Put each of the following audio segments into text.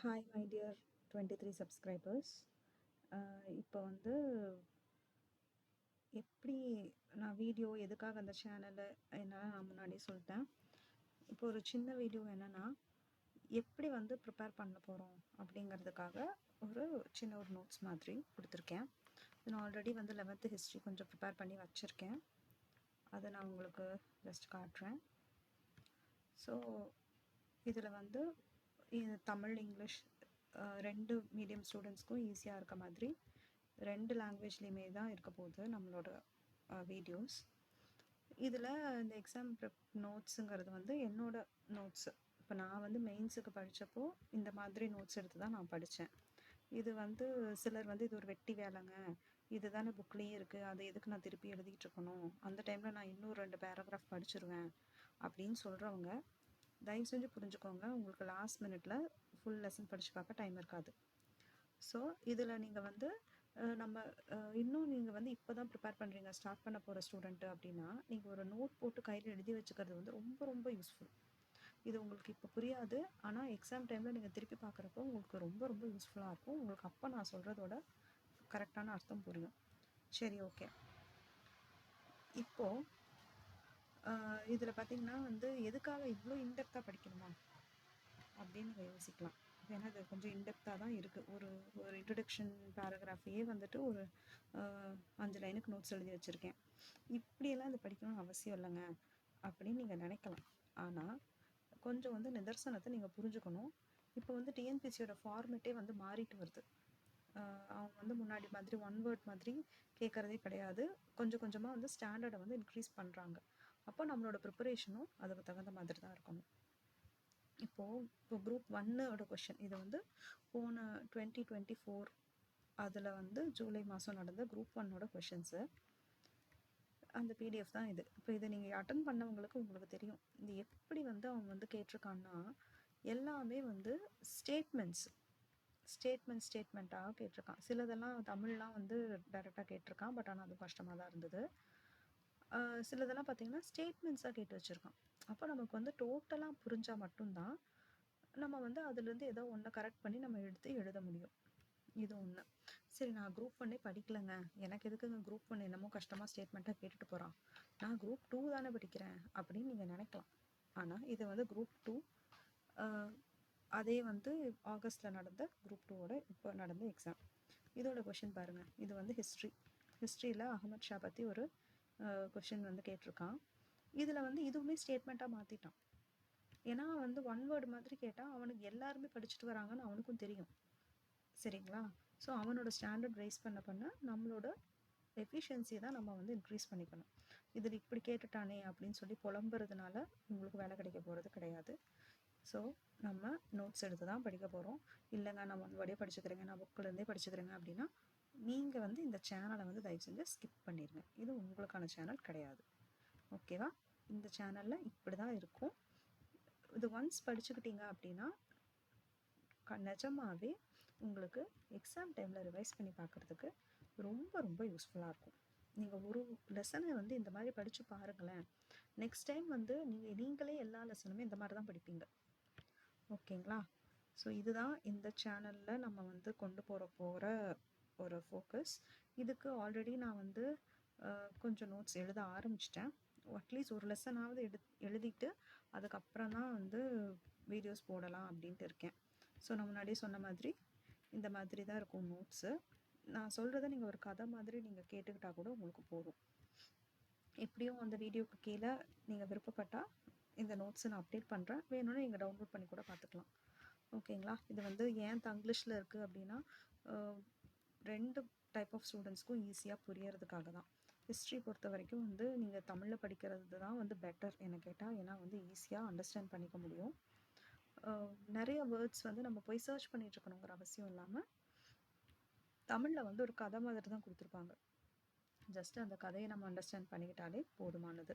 Hi my dear twenty three subscribers இப்போ வந்து எப்படி நான் வீடியோ எதுக்காக அந்த சேனலை என்னால் நான் முன்னாடியே சொல்லிட்டேன். இப்போ ஒரு சின்ன வீடியோ என்னென்னா எப்படி வந்து ப்ரிப்பேர் பண்ண போகிறோம் அப்படிங்கிறதுக்காக ஒரு சின்ன ஒரு நோட்ஸ் மாதிரி கொடுத்துருக்கேன். நான் ஆல்ரெடி வந்து லெவன்த்து ஹிஸ்ட்ரி கொஞ்சம் ப்ரிப்பேர் பண்ணி வச்சுருக்கேன். அதை நான் உங்களுக்கு ஜஸ்ட் காட்டுறேன். ஸோ இதில் வந்து தமிழ் இங்கிலீஷ் ரெண்டு மீடியம் ஸ்டூடெண்ட்ஸ்க்கும் ஈஸியாக இருக்க மாதிரி ரெண்டு லாங்குவேஜ்லேயுமே தான் இருக்க போகுது நம்மளோட வீடியோஸ் இதில் இந்த எக்ஸாம் ப்ரிப் நோட்ஸுங்கிறது வந்து என்னோட நோட்ஸு இப்போ நான் வந்து மெயின்ஸுக்கு படித்தப்போ இந்த மாதிரி நோட்ஸ் எடுத்து தான் நான் படித்தேன் இது வந்து சிலர் வந்து இது ஒரு வெட்டி வேலைங்க. இது தானே புக்லேயே இருக்குது அதை எதுக்கு நான் திருப்பி எழுதிட்டு இருக்கணும்? அந்த டைமில் நான் இன்னும் ரெண்டு பேராகிராஃப் படிச்சிருவேன் அப்படின்னு சொல்கிறவங்க தயவு செஞ்சு புரிஞ்சுக்கோங்க. உங்களுக்கு லாஸ்ட் மினிட்ல ஃபுல் லெசன் படித்து பார்க்க டைம் இருக்காது. ஸோ இதில் நீங்கள் வந்து நம்ம இன்னும் நீங்கள் வந்து இப்போ தான் ப்ரிப்பேர் பண்ணுறீங்க ஸ்டார்ட் பண்ண போகிற ஸ்டூடெண்ட்டு அப்படின்னா நீங்கள் ஒரு நோட் போட்டு கையில் எழுதி வச்சுக்கிறது வந்து ரொம்ப ரொம்ப யூஸ்ஃபுல் இது உங்களுக்கு இப்போ புரியாது. ஆனால் எக்ஸாம் டைமில் நீங்கள் திருப்பி பார்க்குறப்போ உங்களுக்கு ரொம்ப ரொம்ப யூஸ்ஃபுல்லாக இருக்கும். உங்களுக்கு அப்போ நான் சொல்கிறதோட கரெக்டான அர்த்தம் புரியும். சரி ஓகே இப்போது இதில் பார்த்தீங்கன்னா வந்து எதுக்காக இவ்வளோ இன்டெப்த்தாக படிக்கணுமா? அப்படின்னு நம்ம யோசிக்கலாம். ஏன்னா அது கொஞ்சம் இன்டெப்த்தாக தான் இருக்குது ஒரு ஒரு இன்ட்ரடக்ஷன் பேராகிராஃபையே வந்துட்டு ஒரு அஞ்சு லைனுக்கு நோட்ஸ் எழுதி வச்சுருக்கேன். இப்படியெல்லாம் இது படிக்கணும்னு அவசியம் இல்லைங்க அப்படின்னு நீங்கள் நினைக்கலாம். ஆனால் கொஞ்சம் வந்து நிதர்சனத்தை நீங்கள் புரிஞ்சுக்கணும். இப்போ வந்து டிஎன்பிசியோட ஃபார்மேட்டே வந்து மாறிட்டு வருது. அவங்க வந்து முன்னாடி மாதிரி ஒன் வேர்ட் மாதிரி கேட்குறதே கிடையாது. கொஞ்சம் கொஞ்சமாக வந்து ஸ்டாண்டர்டை வந்து இன்க்ரீஸ் பண்ணுறாங்க அப்போ நம்மளோட ப்ரிப்பரேஷனும் அதுக்கு தகுந்த மாதிரி தான் இருக்கணும். இப்போது இப்போ குரூப் ஒன்னோட கொஷின் இது வந்து போன டுவெண்ட்டி டுவெண்ட்டி ஃபோர் அதில் வந்து ஜூலை மாதம் நடந்த குரூப் ஒன்னோட கொஷின்ஸு அந்த பிடிஎஃப் தான் இது. இப்போ இதை நீங்கள் அட்டன் பண்ணவங்களுக்கு உங்களுக்கு தெரியும். இது எப்படி வந்து அவங்க வந்து கேட்டிருக்கான்னா எல்லாமே வந்து ஸ்டேட்மெண்ட்ஸ் ஸ்டேட்மெண்ட் ஸ்டேட்மெண்ட்டாக கேட்டிருக்கான். சிலதெல்லாம் தமிழ்லாம் வந்து டைரெக்டாக கேட்டிருக்கான். பட் ஆனால் அது கஷ்டமாக தான் இருந்தது. சிலதெல்லாம் பார்த்தீங்கன்னா ஸ்டேட்மெண்ட்ஸாக கேட்டு வச்சுருக்கான் அப்போ நமக்கு வந்து டோட்டலாக புரிஞ்சால் மட்டும்தான் நம்ம வந்து அதுலேருந்து ஏதோ ஒன்றை கரெக்ட் பண்ணி நம்ம எடுத்து எழுத முடியும். இது ஒன்று சரி நான் குரூப் ஒன்னே படிக்கலைங்க. எனக்கு எதுக்குங்க குரூப் ஒன்று என்னமோ கஷ்டமாக ஸ்டேட்மெண்ட்டாக கேட்டுட்டு போகிறான் நான் குரூப் டூ தானே படிக்கிறேன் அப்படின்னு நீங்கள் நினைக்கலாம். ஆனால் இது வந்து குரூப் டூ அதே வந்து ஆகஸ்ட்டில் நடந்த குரூப் டூவோட இப்போ நடந்த எக்ஸாம் இதோட கொஷின் பாருங்கள் இது வந்து ஹிஸ்ட்ரி ஹிஸ்ட்ரியில் அகமது ஷா பற்றி ஒரு கொஷின் வந்து கேட்டிருக்கான். இதில் வந்து இதுவுமே ஸ்டேட்மெண்ட்டாக மாற்றிட்டான் ஏன்னா வந்து ஒன் வேர்டு மாதிரி கேட்டால் அவனுக்கு எல்லாருமே படிச்சுட்டு வராங்கன்னு அவனுக்கும் தெரியும். சரிங்களா? ஸோ அவனோட ஸ்டாண்டர்ட் ரைஸ் பண்ண பண்ண நம்மளோட எஃபிஷியன்சியை தான் நம்ம வந்து இன்க்ரீஸ் பண்ணிக்கணும். இதில் இப்படி கேட்டுட்டானே அப்படின்னு சொல்லி புலம்புறதுனால உங்களுக்கு வேலை கிடைக்க போகிறது கிடையாது. ஸோ நம்ம நோட்ஸ் எடுத்து தான் படிக்க போகிறோம் இல்லைங்க நான் ஒன் வேர்டே படிச்சுக்கிறேங்க நான் புக்கிலேருந்தே படிச்சுக்கிறேங்க அப்படின்னா நீங்கள் வந்து இந்த சேனலை வந்து தயவு செஞ்சு ஸ்கிப் பண்ணிடுங்க இது உங்களுக்கான சேனல் கிடையாது. ஓகேவா இந்த சேனலில் இப்படி தான் இருக்கும். இது ஒன்ஸ் படிச்சுக்கிட்டீங்க அப்படின்னா க- உங்களுக்கு எக்ஸாம் டைமில் ரிவைஸ் பண்ணி பார்க்குறதுக்கு ரொம்ப ரொம்ப யூஸ்ஃபுல்லாக இருக்கும். நீங்கள் ஒரு லெசனை வந்து இந்த மாதிரி படித்து பாருங்களேன். நெக்ஸ்ட் டைம் வந்து நீங்கள் நீங்களே எல்லா லெசனுமே இந்த மாதிரி தான் படிப்பீங்க ஓகேங்களா ஸோ இதுதான் இந்த சேனலில் நம்ம வந்து கொண்டு போகிற போகிற ஒரு ஃபோக்கஸ் இதுக்கு ஆல்ரெடி நான் வந்து கொஞ்சம் நோட்ஸ் எழுத ஆரம்பிச்சிட்டேன். அட்லீஸ்ட் ஒரு லெசனாவது எடு எழுதிட்டு அதுக்கப்புறம் தான் வந்து வீடியோஸ் போடலாம் அப்படின்ட்டு இருக்கேன். ஸோ நான் முன்னாடியே சொன்ன மாதிரி இந்த மாதிரி தான் இருக்கும் நோட்ஸு நான் சொல்கிறத நீங்கள் ஒரு கதை மாதிரி நீங்கள் கேட்டுக்கிட்டால் கூட உங்களுக்கு போதும். எப்படியும் அந்த வீடியோக்கு கீழே நீங்கள் விருப்பப்பட்டால் இந்த நோட்ஸை நான் அப்டேட் பண்ணுறேன் வேணும்னா நீங்கள் டவுன்லோட் பண்ணி கூட பார்த்துக்கலாம். ஓகேங்களா இது வந்து ஏன் தங்கிலீஷில் இருக்குது அப்படின்னா ரெண்டு டைப் ஆஃப் ஸ்டூடெண்ட்ஸ்க்கும் ஈஸியாக புரியறதுக்காக தான். ஹிஸ்ட்ரி பொறுத்த வரைக்கும் வந்து நீங்கள் தமிழில் படிக்கிறது தான் வந்து பெட்டர் என்ன கேட்டால் ஏன்னா வந்து ஈஸியாக அண்டர்ஸ்டாண்ட் பண்ணிக்க முடியும். நிறைய வேர்ட்ஸ் வந்து நம்ம போய் சர்ச் பண்ணிட்டு இருக்கணுங்கிற அவசியம் இல்லாமல் தமிழில் வந்து ஒரு கதை மாதிரி தான் கொடுத்துருப்பாங்க. ஜஸ்ட் அந்த கதையை நம்ம அண்டர்ஸ்டாண்ட் பண்ணிக்கிட்டாலே போதுமானது.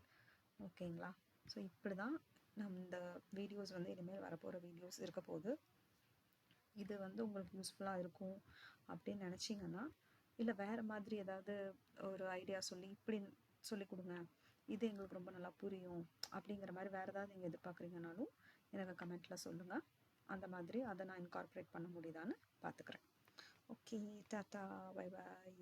ஓகேங்களா ஸோ இப்படி தான் நம்ம இந்த வீடியோஸ் வந்து இனிமேல் வரப்போகிற வீடியோஸ் இருக்க போகுது. இது வந்து உங்களுக்கு யூஸ்ஃபுல்லாக இருக்கும் அப்படின்னு நினச்சிங்கன்னா இல்லை வேறு மாதிரி ஏதாவது ஒரு ஐடியா சொல்லி இப்படி சொல்லி கொடுங்க. இது எங்களுக்கு ரொம்ப நல்லா புரியும் அப்படிங்கிற மாதிரி வேறு ஏதாவது நீங்கள் எதிர்பார்க்குறீங்கனாலும் எனக்கு கமெண்ட்டில் சொல்லுங்கள் அந்த மாதிரி அதை நான் இன்கார்பரேட் பண்ண முடியுதான்னு பார்த்துக்குறேன் ஓகே டாட்டா பை பாய்